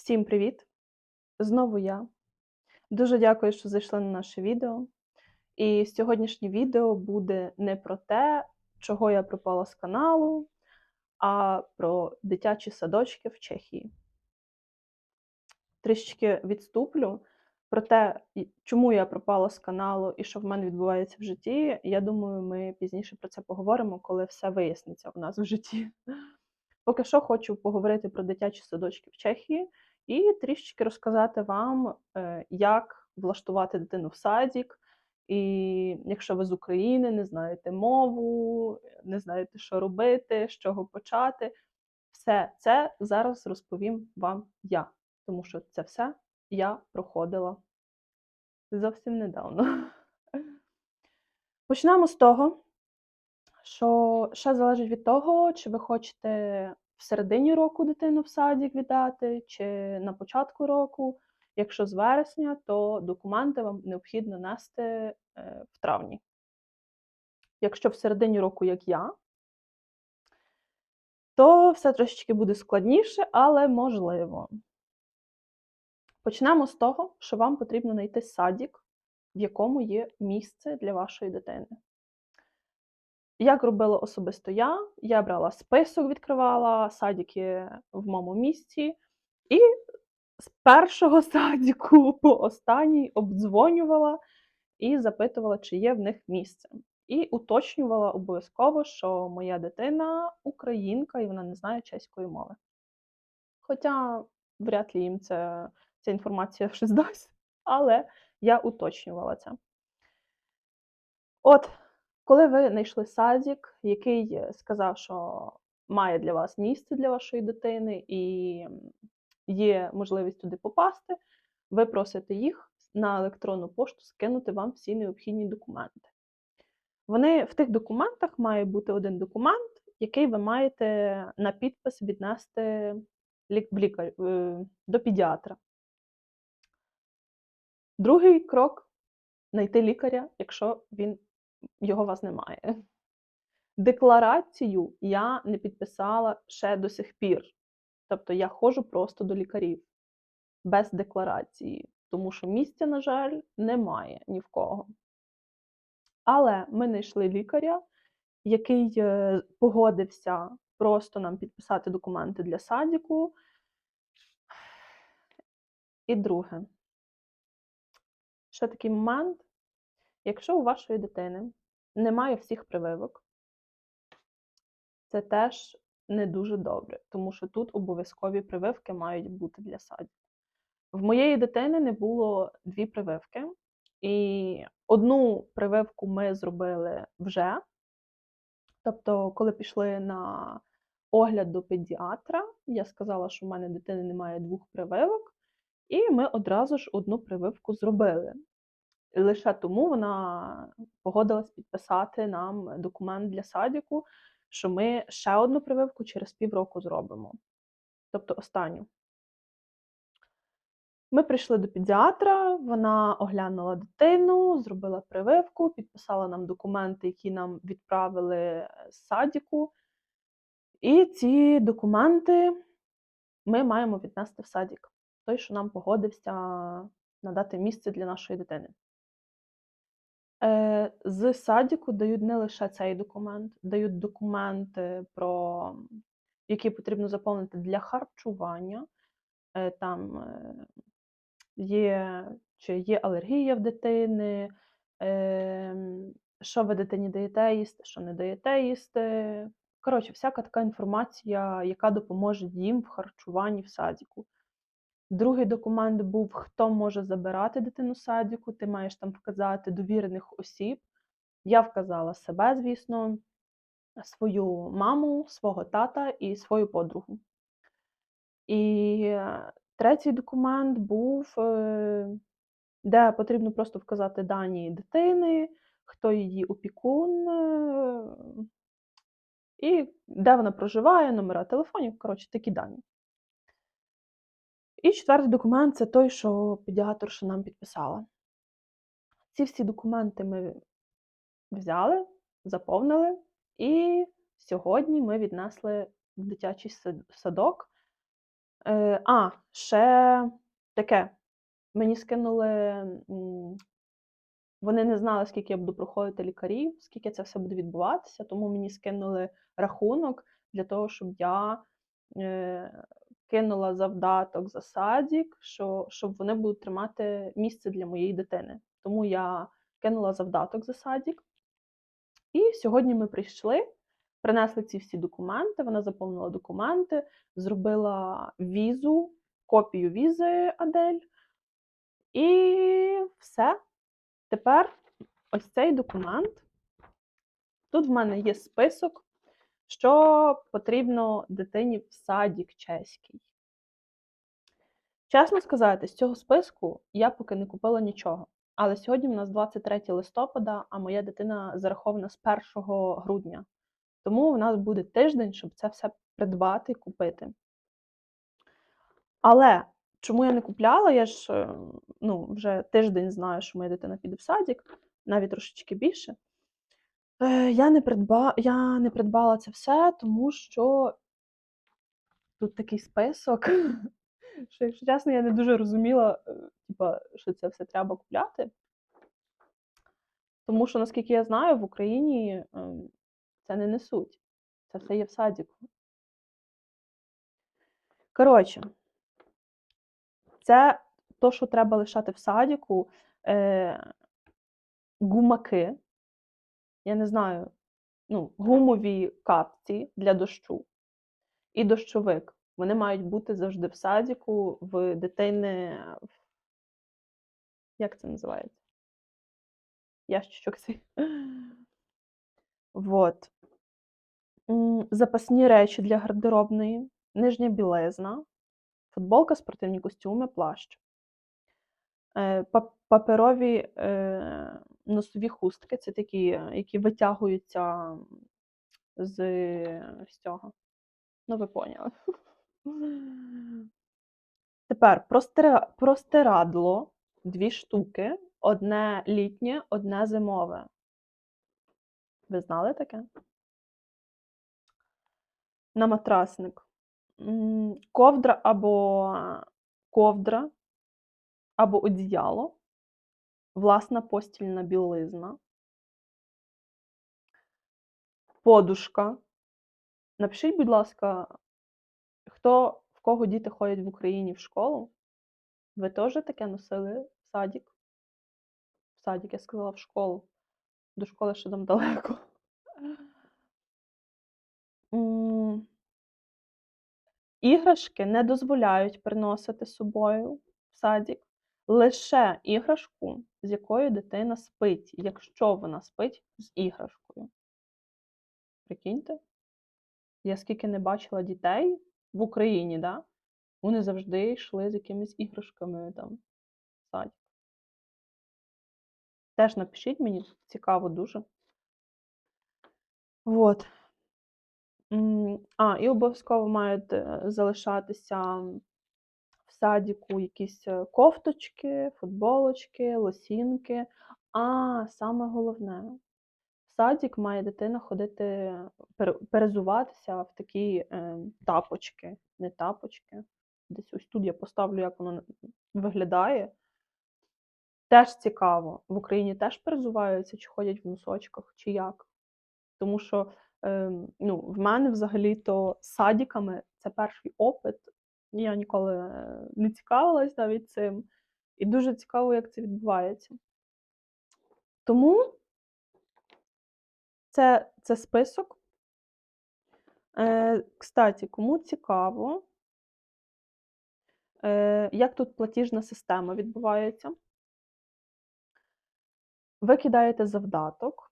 Всім привіт! Знову я. Дуже дякую, що зайшли на наше відео. І сьогоднішнє відео буде не про те, чого я пропала з каналу, а про дитячі садочки в Чехії. Трішечки відступлю про те, чому я пропала з каналу і що в мене відбувається в житті. Я думаю, ми пізніше про це поговоримо, коли все виясниться у нас в житті. Поки що хочу поговорити про дитячі садочки в Чехії і трішечки розказати вам, е, як влаштувати дитину в садік. І якщо ви з України, не знаєте мову, не знаєте, що робити, з чого почати, все це зараз розповім вам я, тому що це все я проходила зовсім недавно. Почнемо з того, що ще залежить від того, чи ви хочете в середині року дитину в садик віддати, чи на початку року. Якщо з вересня, то документи вам необхідно нести е, в травні. Якщо в середині року, як я, то все трошечки буде складніше, але можливо. Почнемо з того, що вам потрібно знайти садик, в якому є місце для вашої дитини. Як робила особисто я, я брала список, відкривала садики в моєму місті, і з першого садіку по останній обдзвонювала і запитувала, чи є в них місце. І уточнювала обов'язково, що моя дитина українка і вона не знає чеської мови. Хоча вряд ли їм це, ця інформація щось дасть, але я уточнювала це. От, коли ви знайшли садик, який е, сказав, що має для вас місце для вашої дитини і є можливість туди попасти, ви просите їх на електронну пошту скинути вам всі необхідні документи. Вони в тих документах має бути один документ, який ви маєте на підпис віднести е, до педіатра. Другий крок знайти лікаря, якщо він його у вас немає. Декларацію я не підписала ще до сих пір. Тобто я ходжу просто до лікарів без декларації, тому що місця, на жаль, немає ні в кого. Але ми знайшли лікаря, який е, погодився просто нам підписати документи для садіку. І друге, ще такий момент, якщо у вашої дитини немає всіх прививок, це теж не дуже добре, тому що тут обов'язкові прививки мають бути для садіку. В моєї дитини не було дві прививки, і одну прививку ми зробили вже. Тобто, коли пішли на огляд до педіатра, я сказала, що в мене дитини немає двох прививок, і ми одразу ж одну прививку зробили. Лише тому вона погодилась підписати нам документ для садіку, що ми ще одну прививку через півроку зробимо. Тобто останню. Ми прийшли до педіатра, вона оглянула дитину, зробила прививку, підписала нам документи, які нам відправили з садіку. І ці документи ми маємо віднести в садік. Той, що нам погодився надати місце для нашої дитини. Е, з садіку дають не лише цей документ, дають документи, про які потрібно заповнити для харчування. Е, там е, є, чи є алергія в дитини, ем, що ви дитині даєте їсти, що не даєте їсти. Коротше, всяка така інформація, яка допоможе їм в харчуванні в садіку. Другий документ був, хто може забирати дитину садіку. Ти маєш там вказати довірених осіб. Я вказала себе, звісно, свою маму, свого тата і свою подругу. І е, третій документ був, е, де потрібно просто вказати дані дитини, хто її опікун, е, і де вона проживає, номера телефонів, коротше, такі дані. І четвертий документ це той, що педіатрша нам підписала. Ці всі документи ми взяли, заповнили, і сьогодні ми віднесли в дитячий садок. Е, а, ще таке. Мені скинули, вони не знали, скільки я буду проходити лікарів, скільки це все буде відбуватися, тому мені скинули рахунок для того, щоб я е, кинула завдаток за садик, що, щоб вони будуть тримати місце для моєї дитини. Тому я кинула завдаток за садик. І сьогодні ми прийшли, принесли ці всі документи, вона заповнила документи, зробила візу, копію візи Адель. І все. Тепер ось цей документ. Тут в мене є список, що потрібно дитині в садік чеський. Чесно сказати, з цього списку я поки не купила нічого. Але сьогодні в нас 23 листопада, а моя дитина зарахована з 1 грудня. Тому у нас буде тиждень, щоб це все придбати і купити. Але чому я не купляла? Я ж е, ну, вже тиждень знаю, що моя дитина піде в садик, навіть трошечки більше. Е, Я не, придба... я не придбала це все, тому що тут такий список, що, якщо чесно, я не дуже розуміла, е, типа, що це все треба купляти. Тому що, наскільки я знаю, в Україні ем, це не несуть. Це все є в садіку. Коротше, це то, що треба лишати в садіку, е, гумаки. Я не знаю, ну, гумові капці для дощу і дощовик. Вони мають бути завжди в садіку, в дитини. Як це називається? Ящичок цей. Вот. Запасні речі для гардеробної, нижня білизна, футболка, спортивні костюми, плащ. Е, Паперові е, носові хустки це такі, е, які витягуються з, з цього. Ну, ви поняли. Тепер простира... простирадло дві штуки, одне літнє, одне зимове. Ви знали таке? На матрасник. Ковдра або ковдра, або одіяло, власна постільна білизна, подушка. Напишіть, будь ласка, хто в кого діти ходять в Україні в школу? Ви теж таке носили в садик? В садик, я сказала, в школу. До школи ще там далеко. Іграшки не дозволяють приносити з собою в садик. Лише іграшку, з якою дитина спить, якщо вона спить з іграшкою. Прикиньте? Я скільки не бачила дітей в Україні, да? вони завжди йшли з якимись іграшками там в садик. Теж напишіть мені, цікаво дуже. Вот. А, і обов'язково мають залишатися садіку якісь е, кофточки, футболочки, лосінки. А, саме головне, в садік має дитина ходити, перезуватися в такі е, тапочки, не тапочки. Десь ось тут я поставлю, як воно виглядає. Теж цікаво. В Україні теж перезуваються, чи ходять в носочках, чи як. Тому що ем, ну, в мене взагалі-то садіками це перший опит. Я ніколи е, не цікавилась навіть цим. І дуже цікаво, як це відбувається. Тому це, це список. Е, кстати, кому цікаво, е, як тут платіжна система відбувається? Ви кидаєте завдаток.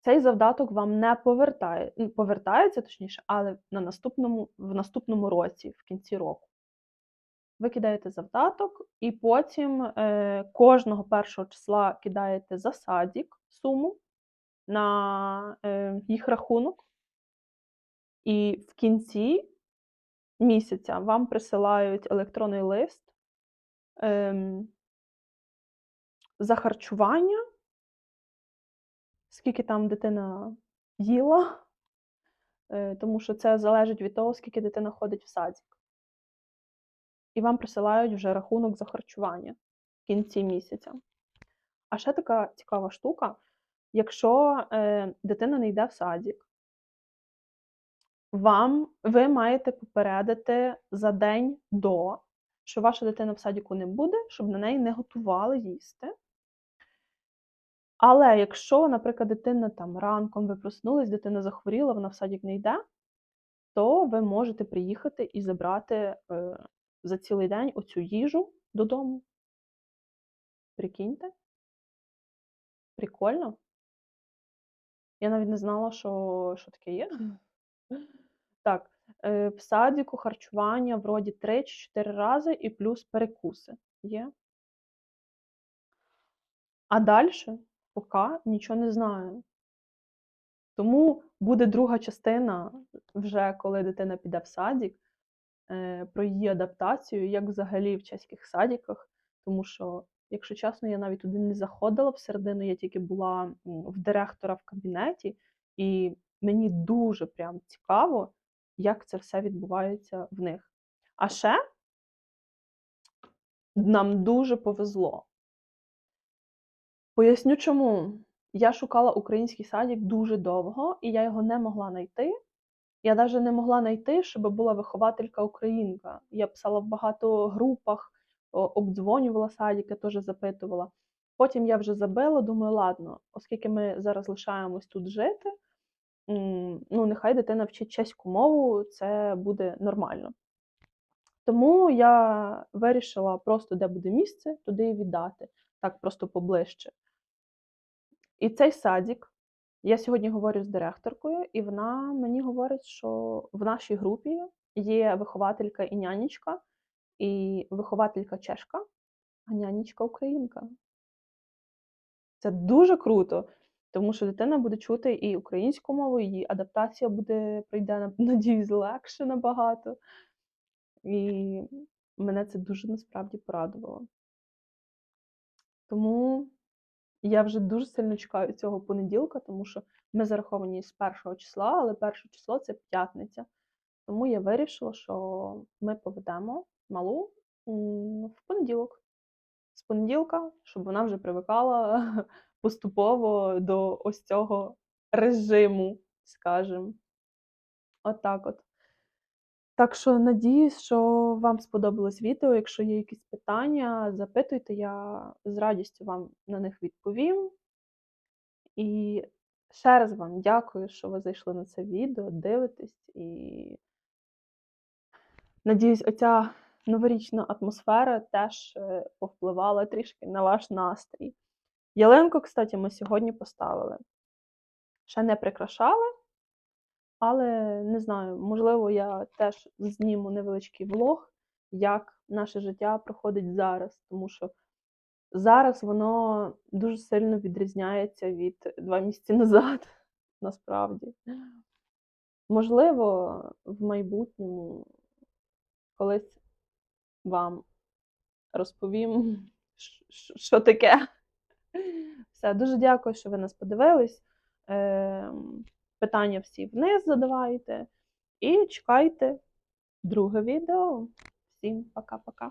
Цей завдаток вам не повертає, ну, повертається, точніше, але на наступному, в наступному році, в кінці року. Ви кидаєте завдаток, і потім е, кожного першого числа кидаєте за садік суму на е, їх рахунок, і в кінці місяця вам присилають електронний лист ем, за харчування, скільки там дитина їла, е, тому що це залежить від того, скільки дитина ходить в садик. і вам присилають вже рахунок за харчування в кінці місяця. А ще така цікава штука: якщо е, дитина не йде в садик, вам ви маєте попередити за день до, що ваша дитина в садіку не буде, щоб на неї не готували їсти. Але якщо, наприклад, дитина там ранком ви проснулись, дитина захворіла, вона в садик не йде, то ви можете приїхати і забрати е, за цілий день оцю їжу додому. Прикиньте? Прикольно. Я навіть не знала, що, що таке є. Так, е, в садіку харчування вроді 3 чи 4 рази і плюс перекуси є. А далі поки нічого не знаю. Тому буде друга частина, вже коли дитина піде в садик, е, про її адаптацію, як взагалі в чеських садиках. Тому що, якщо чесно, я навіть туди не заходила всередину, я тільки була в директора в кабінеті, і мені дуже прям цікаво, як це все відбувається в них. А ще нам дуже повезло. Поясню чому. Я шукала український садик дуже довго, і я його не могла знайти. Я навіть не могла знайти, щоб була вихователька українка. Я писала в багато групах, обдзвонювала садики, теж запитувала. Потім я вже забила, думаю, ладно, оскільки ми зараз лишаємось тут жити, ну нехай дитина вчить чеську мову, це буде нормально. Тому я вирішила просто, де буде місце, туди віддати. Так, просто поближче. І цей садик, я сьогодні говорю з директоркою, і вона мені говорить, що в нашій групі є вихователька і нянечка, і вихователька чешка, а нянечка українка. Це дуже круто, тому що дитина буде чути і українську мову, її адаптація буде пройде, надіюсь, легше набагато. І мене це дуже насправді порадувало. Тому я вже дуже сильно чекаю цього понеділка, тому що ми зараховані з першого числа, але перше число це п'ятниця. Тому я вирішила, що ми поведемо малу в понеділок. З понеділка, щоб вона вже привикала поступово до ось цього режиму, скажімо. Отак от. Так що надіюсь, що вам сподобалось відео. Якщо є якісь питання, запитуйте, я з радістю вам на них відповім. І ще раз вам дякую, що ви зайшли на це відео, дивитесь. І надіюсь, оця новорічна атмосфера теж е, повпливала трішки на ваш настрій. Ялинку, кстати, ми сьогодні поставили. Ще не прикрашали, але не знаю, можливо, я теж зніму невеличкий влог, як наше життя проходить зараз, тому що зараз воно дуже сильно відрізняється від два місяці назад, насправді. Можливо, в майбутньому колись вам розповім, що таке. Все, дуже дякую, що ви нас подивились. Питання всі вниз задавайте. І чекайте друге відео. Всім пока-пока.